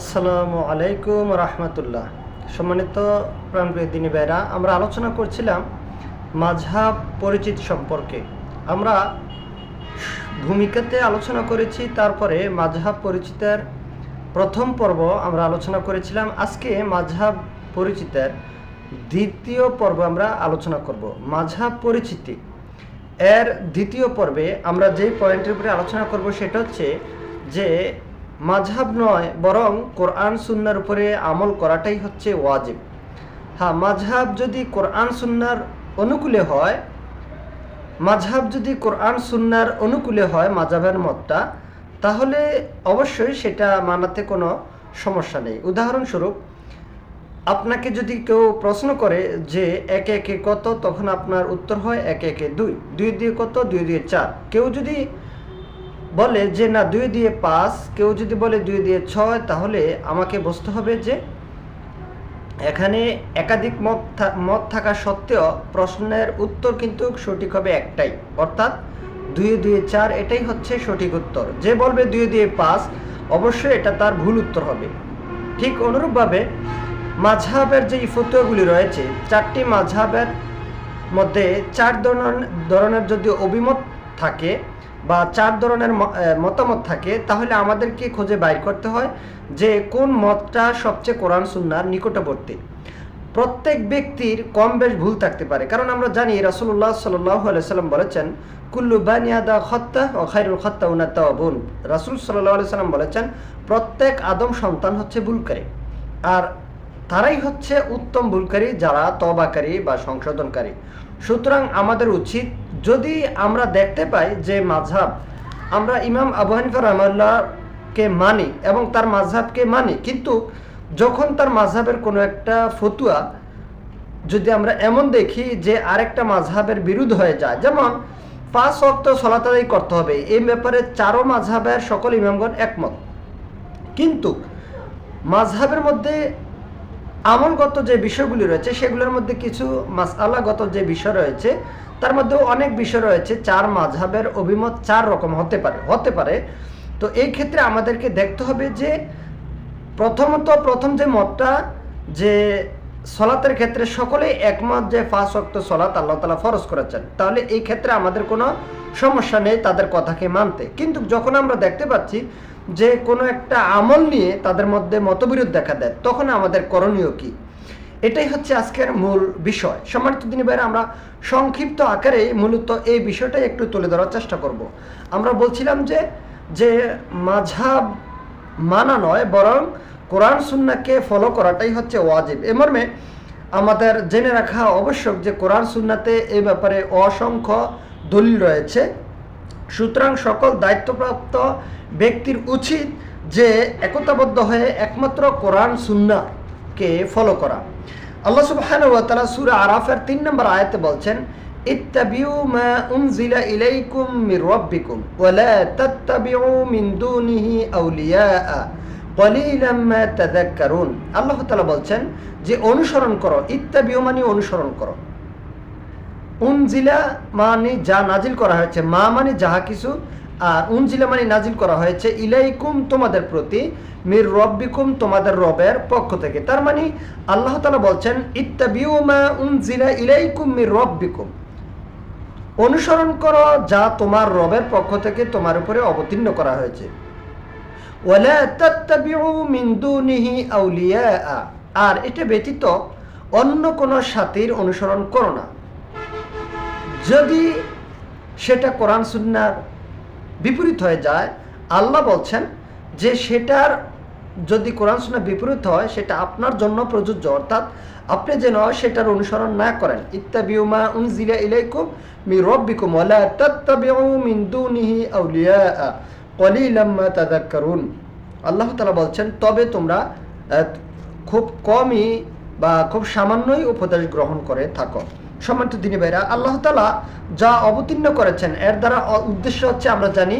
আসসালামু আলাইকুম রহমতুল্লাহ। সম্মানিত প্রাণপ্রিয় দিনী ভাইরা, আমরা আলোচনা করছিলাম মাঝহাব পরিচিত সম্পর্কে। আমরা ভূমিকাতে আলোচনা করেছি, তারপরে মাঝহাব পরিচিতের প্রথম পর্ব আমরা আলোচনা করেছিলাম। আজকে মাঝহাব পরিচিতের দ্বিতীয় পর্ব আমরা আলোচনা করব। মাঝহাব পরিচিতি এর দ্বিতীয় পর্বে আমরা যেই পয়েন্টের উপরে আলোচনা করব সেটা হচ্ছে যে মাঝহাব নয়, বরং কোরআন সুন্নার উপরে আমল করাটাই হচ্ছে ওয়াজিব। হ্যাঁ মাঝহাব যদি কোরআন সুন্নার অনুকূলে হয়, মাঝহাব যদি কোরআন সুন্নার অনুকূলে হয় মাঝহাবের মতটা, তাহলে অবশ্যই সেটা মানাতে কোনো সমস্যা নেই। উদাহরণস্বরূপ, আপনাকে যদি কেউ প্রশ্ন করে যে একে একে কত, তখন আপনার উত্তর হয় একে একে দুই দুই দিয়ে কত, দুই দিয়ে চার। কেউ যদি বলে যে, না, দুই দিয়ে পাঁচ, কেউ যদি বলে দুই দিয়ে ছয়, তাহলে আমাকে বুঝতে হবে যে, এখানে একাধিক মত মত থাকা সত্ত্বেও প্রশ্নের উত্তর কিন্তু সঠিক হবে একটাই। অর্থাৎ দুই দুই চার, এটাই হচ্ছে সঠিক উত্তর। যে বলবে দুই দিয়ে পাঁচ, অবশ্যই এটা তার ভুল উত্তর হবে। ঠিক অনুরূপভাবে মাঝহাবের যে ফতুয়াগুলি রয়েছে, চারটি মাঝহাবের মধ্যে চার ধরনের ধরনের যদি অভিমত থাকে বা চার ধরনের মতামত থাকে, তাহলে আমাদেরকে খুঁজে বাইর করতে হয় যে কোন মতটা সবচেয়ে কোরআন সুন্নার নিকটবর্তী। প্রত্যেক ব্যক্তির কম বেশ ভুল থাকতে পারে। কারণ আমরা জানি রাসুল্লাহ সাল্লাম বলেছেন, কুল্লু বানিয়াদা খত্তা ও খাইরুল খত্তা উনাত্তা বোন রাসুল সাল্লাহ সাল্লাম বলেছেন, প্রত্যেক আদম সন্তান হচ্ছে ভুলকারী। আর তারাই হচ্ছে উত্তম ভুলকারী যারা তবাকারী বা সংশোধনকারী। সুতরাং আমাদের উচিত যদি আমরা দেখতে পাই যে মাঝহাব, আমরা ইমাম আবু হানিফা রহমাল্লাহকে মানি এবং তার মাঝহাবকে মানি, কিন্তু যখন তার মাঝহাবের কোনো একটা ফতুয়া যদি আমরা এমন দেখি যে আরেকটা মাঝহাবের বিরুদ্ধ হয়ে যায়, যেমন পাঁচ অক্ত সলাতাদাই করতে হবে, এই ব্যাপারে চারো মাঝহাবের সকল ইমামগণ একমত। কিন্তু মাঝহাবের মধ্যে আমলগত যে বিষয়গুলি রয়েছে, সেগুলোর মধ্যে কিছু মাসালাগত যে বিষয় রয়েছে, তার মধ্যেও অনেক বিষয় রয়েছে, চার মাঝহাবের অভিমত চার রকম হতে পারে হতে পারে। তো এই ক্ষেত্রে আমাদেরকে দেখতে হবে যে, প্রথমত প্রথম যে মতটা, যে সলাতের ক্ষেত্রে সকলেই একমত যে ফাঁস অক্ত সলাত আল্লাহ তালা ফরজ করেছেন। তাহলে এই ক্ষেত্রে আমাদের কোনো সমস্যা নেই তাদের কথাকে মানতে। কিন্তু যখন আমরা দেখতে পাচ্ছি যে কোনো একটা আমল নিয়ে তাদের মধ্যে মতবিরোধ দেখা দেয়, তখন আমাদের করণীয় কি? এটাই হচ্ছে আজকের মূল বিষয়। সম্মানিত দিনী ভাইরা, আমরা সংক্ষিপ্ত আকারে মূলত এই বিষয়টাই একটু তুলে ধরার চেষ্টা করব। আমরা বলছিলাম যে যে মাঝাব মানা নয়, বরং কোরআন সুন্নাকে ফলো করাটাই হচ্ছে ওয়াজিব। এ মর্মে আমাদের জেনে রাখা আবশ্যক যে কোরআন সুন্নাতে এ ব্যাপারে অসংখ্য দলিল রয়েছে। সুতরাং সকল দায়িত্বপ্রাপ্ত ব্যক্তির উচিত যে একতাবদ্ধ হয়ে একমাত্র কোরআন সুন্নাকে ফলো করা। আল্লাহ তাআলা সূরা আরাফের 3 নম্বর আয়াতে বলছেন ইলাইকুম আল্লাহ বলছেন যে অনুসরণ করো, ইত্তাবিউ মানে অনুসরণ করো। উনজিলা মানে যা নাজিল করা হয়েছে, মা মানে যাহা কিছু, আর উনজিলা মানে নাজিল করা হয়েছে, ইলাইকুম তোমাদের প্রতি, মির রব্বিকুম তোমাদের রবের পক্ষ থেকে। তার মানে আল্লাহ তালা বলছেন, ইত্তাবিউ মা উনজিলা ইলাইকুম মির রব্বিকুম। অনুসরণ করো যা তোমার রবের পক্ষ থেকে তোমার উপরে অবতীর্ণ করা হয়েছে। আউলিয়া আর এটা ব্যতীত অন্য কোনো সাথীর অনুসরণ করো না। যদি সেটা কোরআন সুন্নার বিপরীত হয়ে যায়, আল্লাহ বলছেন যে সেটার যদি কোরআন সুন্না বিপরীত হয়, সেটা আপনার জন্য প্রযোজ্য, অর্থাৎ আপনি যেন সেটার অনুসরণ না করেন। ইত্তাবিউমা উনজিলা ইলাইকুম মি রব্বিকুম ওয়ালা তাত্তাবিউ মিন দুনিহি আউলিয়া কলিলাম মা তাযাক্কারুন। আল্লাহ তাআলা বলছেন, তবে তোমরা খুব কমই বা খুব সামান্যই উপদেশ গ্রহণ করে থাকো। সম্মানিত দিনী ভাইরা, আল্লাহ তালা যা অবতীর্ণ করেছেন, এর দ্বারা উদ্দেশ্য হচ্ছে আমরা জানি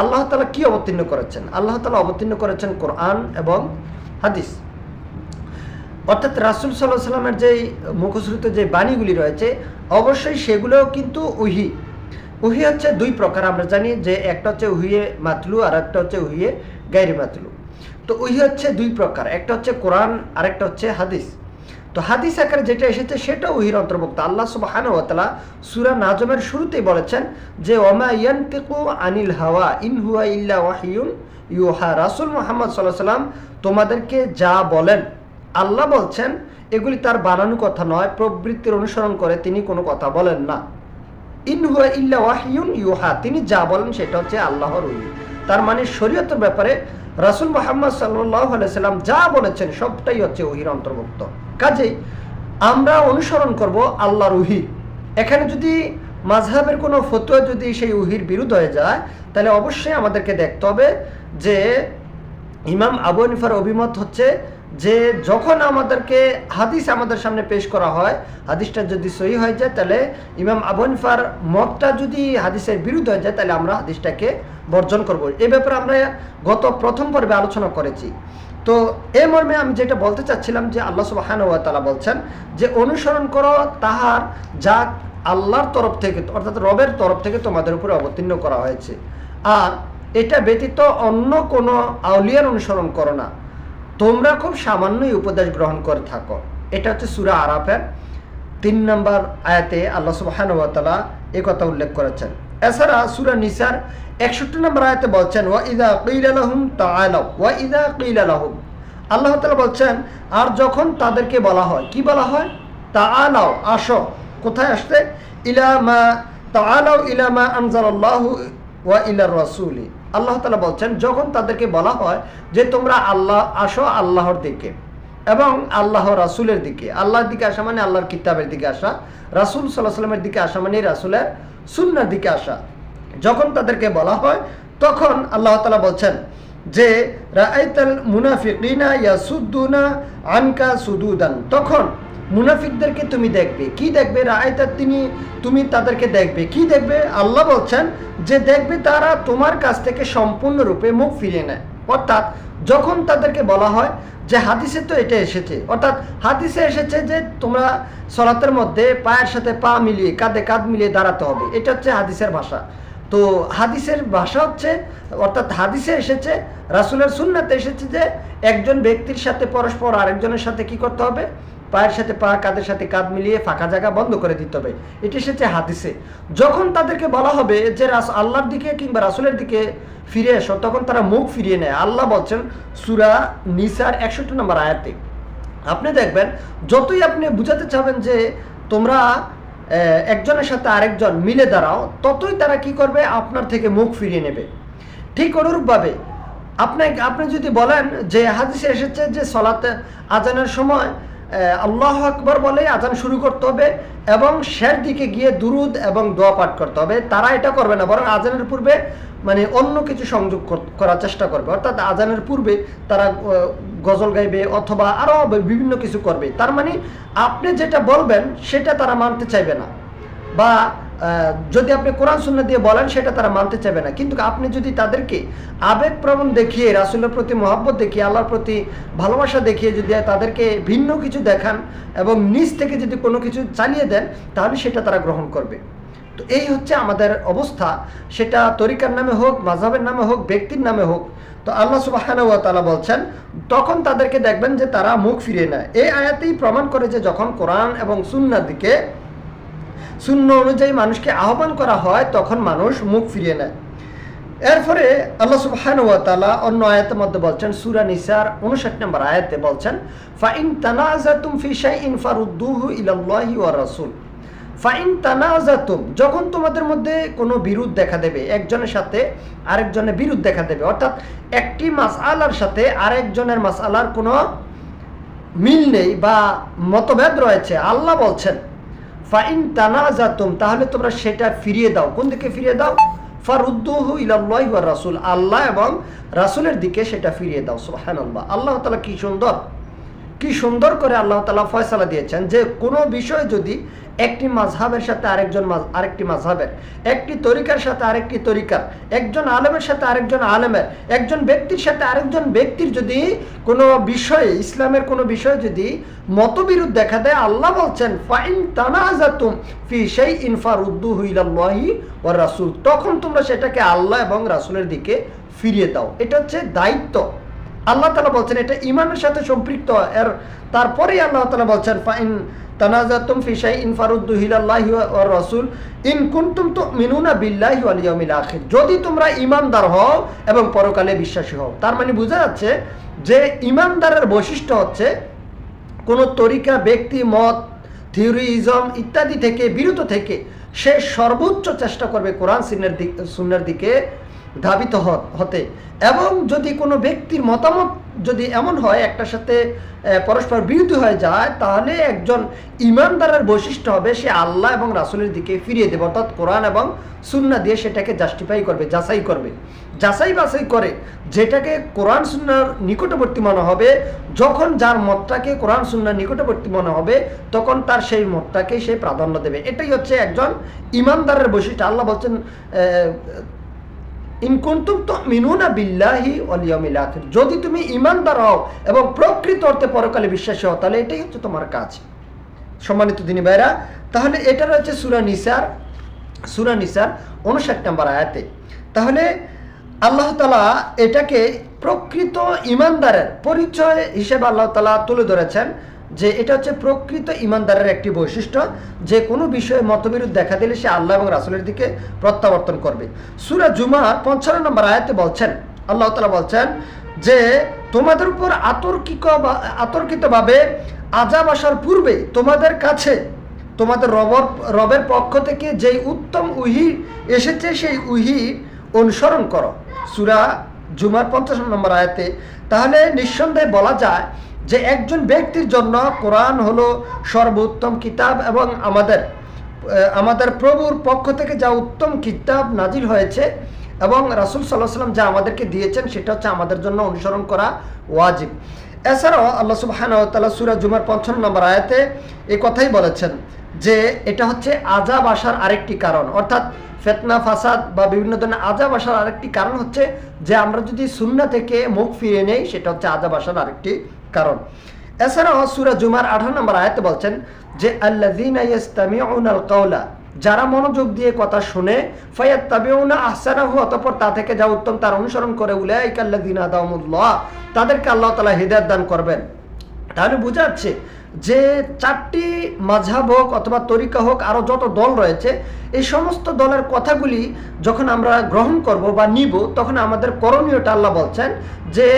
আল্লাহ তালা কি অবতীর্ণ করেছেন। আল্লাহ তালা অবতীর্ণ করেছেন কোরআন এবং হাদিস। অর্থাৎ রাসুল সাল্লাহ সাল্লামের যেই মুখশ্রুত যে বাণীগুলি রয়েছে, অবশ্যই সেগুলোও কিন্তু উহি। উহি হচ্ছে দুই প্রকার আমরা জানি, যে একটা হচ্ছে উহিয়ে মাতলু আর একটা হচ্ছে উহিয়ে গাইরি মাতলু। তো উহি হচ্ছে দুই প্রকার, একটা হচ্ছে কোরআন আরেকটা হচ্ছে হাদিস। তো হাদিস আকারে যেটা এসেছে সেটা ওহির অন্তর্ভুক্ত। আল্লাহ সুবাহান ওতালা সুরা নাজমের শুরুতেই বলেছেন যে, ওমা ইয়ান্তিকু আনিল হাওয়া, ইন হুয়া ইল্লা ওয়াহিউন ইউহা। রাসুল মোহাম্মদ সাল্লাহ সাল্লাম তোমাদেরকে যা বলেন, আল্লাহ বলছেন, এগুলি তার বানানো কথা নয়, প্রবৃত্তির অনুসরণ করে তিনি কোনো কথা বলেন না। ইন হুয়া ইল্লা ওয়াহিউন ইউহা, তিনি যা বলেন সেটা হচ্ছে আল্লাহর উহি তার মানে শরীয়তের ব্যাপারে রাসুল মোহাম্মদ সাল্লাম যা বলেছেন সবটাই হচ্ছে ওহির অন্তর্ভুক্ত। কাজেই আমরা অনুসরণ করব আল্লাহর উহি এখানে যদি মাঝহাবের কোনো ফতুয়া যদি সেই উহির বিরুদ্ধ হয়ে যায়, তাহলে অবশ্যই আমাদেরকে দেখতে হবে যে ইমাম আবু হানিফার অভিমত হচ্ছে যে যখন আমাদেরকে হাদিস আমাদের সামনে পেশ করা হয়, হাদিসটা যদি সহি হয়ে যায়, তাহলে ইমাম আবনফার মতটা যদি হাদিসের বিরুদ্ধ হয়ে যায়, তাহলে আমরা হাদিসটাকে বর্জন করব। এ ব্যাপারে আমরা গত প্রথম পর্বে আলোচনা করেছি। তো এ মর্মে আমি যেটা বলতে চাচ্ছিলাম যে আল্লাহ সুবাহান তালা বলছেন যে অনুসরণ করো তাহার যা আল্লাহর তরফ থেকে, অর্থাৎ রবের তরফ থেকে তোমাদের উপরে অবতীর্ণ করা হয়েছে। আর এটা ব্যতীত অন্য কোনো আউলিয়ার অনুসরণ করো না। তোমরা খুব সামান্যই উপদেশ গ্রহণ করে থাকো। এটা হচ্ছে সুরা আরাফের তিন নম্বর আয়াতে আল্লাহ সুবাহানুয়াতালা এ কথা উল্লেখ করেছেন। এছাড়া সুরা নিসার একষট্টি নম্বর আয়াতে বলছেন, ওয়া ইদা কিলালাহুম তাআলাও ওয়া ইদা কিলালাহুম আল্লাহ তালা বলছেন, আর যখন তাদেরকে বলা হয়, কি বলা হয়? তাআলাও আসো, কোথায় আসতে? ইলা মা তাআলাও ইলা মা আনজালাল্লাহু ওয়া ইলা রাসূলি। আল্লাহ তাআলা বলছেন, যখন তাদেরকে বলা হয় যে তোমরা আল্লাহ, আসো আল্লাহর দিকে এবং আল্লাহ রাসুলের দিকে। আল্লাহর দিকে আসা মানে আল্লাহর কিতাবের দিকে আসা, রাসুল সাল্লাহ সাল্লামের দিকে আসা মানে রাসুলের সুন্নার দিকে আসা। যখন তাদেরকে বলা হয়, তখন আল্লাহ তালা বলছেন যে, রাআইতাল মুনাফিকিনা ইয়াসুদ্দুনা আনকা সুদুদান। তখন মুনাফিকদেরকে তুমি দেখবে। কি দেখবে? রাআইতা তিনি, তুমি তাদেরকে দেখবে। কি দেখবে? আল্লাহ বলছেন যে দেখবে তারা তোমার কাছ থেকে সম্পূর্ণরূপে মুখ ফিরিয়ে নেয়। অর্থাৎ যখন তাদেরকে বলা হয় যে হাদিসে তো এটা এসেছে, অর্থাৎ হাদিসে এসেছে যে তোমরা সলাতের মধ্যে পায়ের সাথে পা মিলিয়ে, কাঁধে কাঁধ মিলিয়ে দাঁড়াতে হবে। এটা হচ্ছে হাদিসের ভাষা। তো হাদিসের ভাষা হচ্ছে, অর্থাৎ হাদিসে এসেছে, রাসুলের সুন্নাতে এসেছে যে একজন ব্যক্তির সাথে পরস্পর আরেকজনের সাথে কি করতে হবে? পায়ের সাথে পা, কাঁধের সাথে কাঁধ মিলিয়ে ফাঁকা জায়গা বন্ধ করে দিতে হবে। এটি এসেছে হাদিসে। যখন তাদেরকে বলা হবে যে রাস আল্লাহর দিকে কিংবা রাসুলের দিকে ফিরে এসো, তখন তারা মুখ ফিরিয়ে নেয়। আল্লাহ বলছেন, সুরা নিসার একষট্টি নম্বর আয়াতে। আপনি দেখবেন, যতই আপনি বুঝাতে চাবেন যে তোমরা একজনের সাথে আরেকজন মিলে দাঁড়াও, ততই তারা কি করবে? আপনার থেকে মুখ ফিরিয়ে নেবে। ঠিক অনুরূপভাবে আপনি আপনি যদি বলেন যে হাদিসে এসেছে যে সলাতে আজানের সময় আল্লাহ আকবর বলে আজান শুরু করতে হবে এবং শেষ দিকে গিয়ে দুরুদ এবং দোয়া পাঠ করতে হবে। তারা এটা করবে না, বরং আজানের পূর্বে মানে অন্য কিছু সংযোগ করার চেষ্টা করবে। অর্থাৎ আজানের পূর্বে তারা গজল গাইবে অথবা আরও বিভিন্ন কিছু করবে। তার মানে আপনি যেটা বলবেন সেটা তারা মানতে চাইবে না বা যদি আপনি কোরআন শূন্য দিয়ে বলেন, সেটা তারা মানতে চাইবে না। কিন্তু আপনি যদি তাদেরকে আবেগ প্রবণ দেখিয়ে, রাসুলের প্রতি মহব্বত দেখিয়ে, আল্লাহর প্রতি ভালোবাসা দেখিয়ে যদি তাদেরকে ভিন্ন কিছু দেখান এবং নিজ থেকে যদি কোনো কিছু চালিয়ে দেন, তাহলে সেটা তারা গ্রহণ করবে। তো এই হচ্ছে আমাদের অবস্থা। সেটা তরিকার নামে হোক মাঝহের নামে হোক, ব্যক্তির নামে হোক, তো আল্লাহ সুবাহানুয়াতালা বলছেন, তখন তাদেরকে দেখবেন যে তারা মুখ ফিরিয়ে নেয়। এই আয়াতেই প্রমাণ করে যে যখন কোরআন এবং সুন্নার দিকে শূন্য অনুযায়ী মানুষকে আহ্বান করা হয়, তখন মানুষ মুখ ফিরিয়ে নেয়। এরপরে আল্লাহ সুবহানুয়াতালা অন্য আয়াতের মধ্যে বলছেন, সুরা নিসার উনষাট নম্বর আয়াতে বলছেন, ফাইন তানাজাতুম ফি শাইইন ফারুদ্দুহু ইলাল্লাহি ওয়া রাসূল। ফাইন তানাজাতুম যখন তোমাদের মধ্যে কোনো বিরোধ দেখা দেবে, একজনের সাথে আরেকজনের বিরোধ দেখা দেবে, অর্থাৎ একটি মাস মাসআলার সাথে আরেকজনের মাস মাসআলার কোনো মিল নেই বা মতভেদ রয়েছে, আল্লাহ বলছেন ফাইন তানাজাতুম, তাহলে তোমরা সেটা ফিরিয়ে দাও। কোন দিকে ফিরিয়ে দাও? ফারুদ্দুহু ইলাল্লাহি ওয়া রাসূল, আল্লাহ এবং রাসূলের দিকে সেটা ফিরিয়ে দাও। সুবহানাল্লাহ। আল্লাহ তাআলা কি সুন্দর? কি সুন্দর করে আল্লাহ তালা ফয়সালা দিয়েছেন যে কোনো বিষয় যদি একটি মাঝহাবের সাথে আরেকজন আরেকটি মাঝহাবের একটি তরিকার সাথে আরেকটি তরিকার, একজন আলেমের সাথে আরেকজন আলেমের, একজন ব্যক্তির সাথে আরেকজন ব্যক্তির যদি কোনো বিষয়ে, ইসলামের কোনো বিষয় যদি মতবিরোধ দেখা দেয়, আল্লাহ বলছেন, ফাইন তানাজাতুম ফি সেই ইনফার উদ্দু হুইলাল্লাহি ও রাসুল তখন তোমরা সেটাকে আল্লাহ এবং রাসুলের দিকে ফিরিয়ে দাও। এটা হচ্ছে দায়িত্ব। আল্লাহ তালা বলছেন, এটা ইমানের সাথে সম্পৃক্ত। এর তারপরেই আল্লাহ তালা বলছেন, ফাইন তানাজাতুম ফি শাইইন ফারুদ্দু ইলাল্লাহি ওয়া রাসূল, ইন কুনতুম তুমিনুনা বিল্লাহি ওয়াল ইয়াউমিল আখির। যদি তোমরা ইমানদার হও এবং পরকালে বিশ্বাসী হও, তার মানে বোঝা যাচ্ছে যে ইমানদারের বৈশিষ্ট্য হচ্ছে, কোনো তরিকা, ব্যক্তি, মত, থিওরিজম ইত্যাদি থেকে বিরত থেকে সে সর্বোচ্চ চেষ্টা করবে কোরআন সিনের দিক সুন্নার দিকে ধাবিত হতে। এবং যদি কোনো ব্যক্তির মতামত যদি এমন হয়, একটার সাথে পরস্পর বিরোধী হয়ে যায়, তাহলে একজন ইমানদারের বৈশিষ্ট্য হবে সে আল্লাহ এবং রাসুলের দিকে ফিরিয়ে দেবে। অর্থাৎ কোরআন এবং সুন্না দিয়ে সেটাকে জাস্টিফাই করবে, যাচাই করবে। যাচাই বাছাই করে যেটাকে কোরআন সুন্নার নিকটবর্তী মনে হবে, যখন যার মতটাকে কোরআন সুন্নার নিকটবর্তী মনে হবে, তখন তার সেই মতটাকে সে প্রাধান্য দেবে। এটাই হচ্ছে একজন ইমানদারের বৈশিষ্ট্য। আল্লাহ বলছেন ইনকুন্তুম তো মিনুনা বিল্লাহি অলিয়মিল আখির। যদি তুমি ইমানদার হও এবং প্রকৃত অর্থে পরকালে বিশ্বাসী হও, তাহলে এটাই হচ্ছে তোমার কাজ। সম্মানিত দিনী ভাইরা তাহলে এটা রয়েছে সুরা নিসার। সুরা নিসার উনষাট নম্বর আয়াতে। তাহলে আল্লাহ তালা এটাকে প্রকৃত ইমানদারের পরিচয় হিসেবে আল্লাহ তালা তুলে ধরেছেন। যে এটা হচ্ছে প্রকৃত ইমানদারের একটি বৈশিষ্ট্য, যে কোনো বিষয়ে মতবিরোধ দেখা দিলে সে আল্লাহ এবং রাসুলের দিকে প্রত্যাবর্তন করবে। সুরা জুমার পঞ্চান্ন নম্বর আয়াতে বলছেন, আল্লাহ তালা বলছেন যে, তোমাদের উপর আতর্কিক আতর্কিতভাবে আজাব আসার পূর্বে তোমাদের কাছে, তোমাদের রবর রবের পক্ষ থেকে যেই উত্তম উহি এসেছে, সেই উহি অনুসরণ করো। সুরা জুমার পঞ্চাশ নম্বর আয়াতে, তাহলে নিঃসন্দেহে বলা যায় যে একজন ব্যক্তির জন্য কোরআন হলো সর্বোত্তম কিতাব এবং আমাদের আমাদের প্রভুর পক্ষ থেকে যা উত্তম কিতাব নাজিল হয়েছে এবং রাসুল সাল্লাহ সাল্লাম যা আমাদেরকে দিয়েছেন সেটা হচ্ছে আমাদের জন্য অনুসরণ করা ওয়াজিব। এছাড়াও আল্লাহ সুবাহান সুরা জুমার পঞ্চান্ন নম্বর আয়াতে এই কথাই বলেছেন যে এটা হচ্ছে আজাব আসার আরেকটি কারণ। অর্থাৎ ফেতনা, ফাসাদ বা বিভিন্ন ধরনের আজাব আসার আরেকটি কারণ হচ্ছে যে আমরা যদি সুন্না থেকে মুখ ফিরে নেই, সেটা হচ্ছে আজাব আসার আরেকটি কারণ। এছাড়াও সুরা জুমার আঠারো নম্বর আয়াতে বলছেন যে আল্লাহ যারা মনোযোগ দিয়ে কথা শুনে ফয়াত তা থেকে যা উত্তম তার অনুসরণ করে হাদাহুমুল্লাহ তাদেরকে আল্লাহ দান করবেন। তাহলে বোঝা যে, চারটি মাঝহাব হোক অথবা তরিকা হোক আরও যত দল রয়েছে, এই সমস্ত দলের কথাগুলি যখন আমরা গ্রহণ করব বা নিব, তখন আমাদের করণীয়টা আল্লাহ বলছেন যে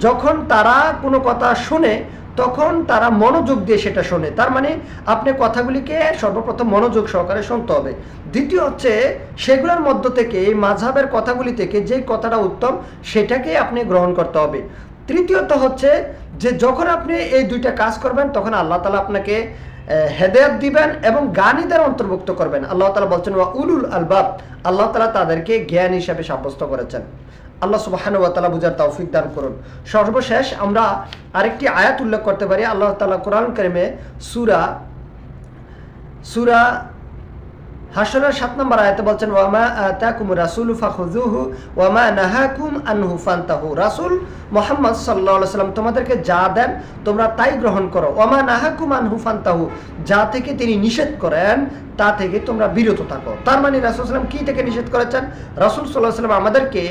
যখন তারা কোনো কথা শুনে, তখন তারা মনোযোগ দিয়ে সেটা শোনে। তার মানে আপনি কথাগুলিকে সর্বপ্রথম মনোযোগ সহকারে শুনতে হবে। দ্বিতীয় হচ্ছে, সেগুলোর মধ্য থেকে, এই মাঝহাবের কথাগুলি থেকে যে কথাটা উত্তম, সেটাকে আপনি গ্রহণ করতে হবে। তৃতীয়ত হচ্ছে যে, যখন আপনি এই দুইটা কাজ করবেন, তখন আল্লাহ তালা আপনাকে হেদায়ত দিবেন এবং জ্ঞানীদের অন্তর্ভুক্ত করবেন। আল্লাহ তালা বলছেন, ওয়া উলুল আলবাব। আল্লাহ তালা তাদেরকে জ্ঞান হিসাবে সাব্যস্ত করেছেন। আল্লাহ সুবাহান ওয়া তালা বুঝার তৌফিক দান করুন। সর্বশেষ আমরা আরেকটি আয়াত উল্লেখ করতে পারি। আল্লাহ তালা কোরআন কারিমে সুরা সুরা হাসরের সাত নম্বর আয়াতে বলছেন ওয়ামা আতাকুম রাসুল ফাখুযুহু ওয়ামা নাহাকুম আনহু ফান্তাহু। রাসূল মুহাম্মদ আলাইহি সাল্লাম তোমাদেরকে যা দেন, তোমরা তাই গ্রহণ করো। ওয়ামা নাহাকুম আনহু ফান্তাহু। যা থেকে তিনি নিষেধ করেন, তা থেকে তোমরা বিরত থাকো। তার মানে রাসূল সাল্লাম কি থেকে নিষেধ করেছেন? রাসূল আলাইহি সাল্লাম আমাদেরকে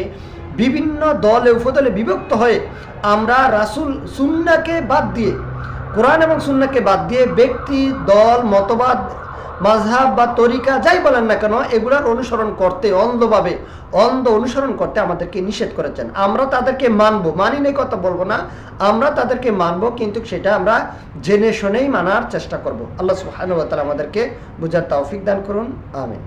বিভিন্ন দলে উপদলে বিভক্ত হয়ে আমরা রাসূল সুন্নাকে বাদ দিয়ে, কোরআন এবং সুন্নাকে বাদ দিয়ে ব্যক্তি, দল, মতবাদ মাঝহাব বা তরিকা যাই বলেন না কেন, এগুলার অনুসরণ করতে, অন্ধভাবে, অন্ধ অনুসরণ করতে আমাদেরকে নিষেধ করেছেন। আমরা তাদেরকে মানবো। মানি নেই কথা বলব না। আমরা তাদেরকে মানবো, কিন্তু সেটা আমরা জেনে শুনেই মানার চেষ্টা করব। আল্লাহ তাআলা আমাদেরকে বুঝার তৌফিক দান করুন। আমিন।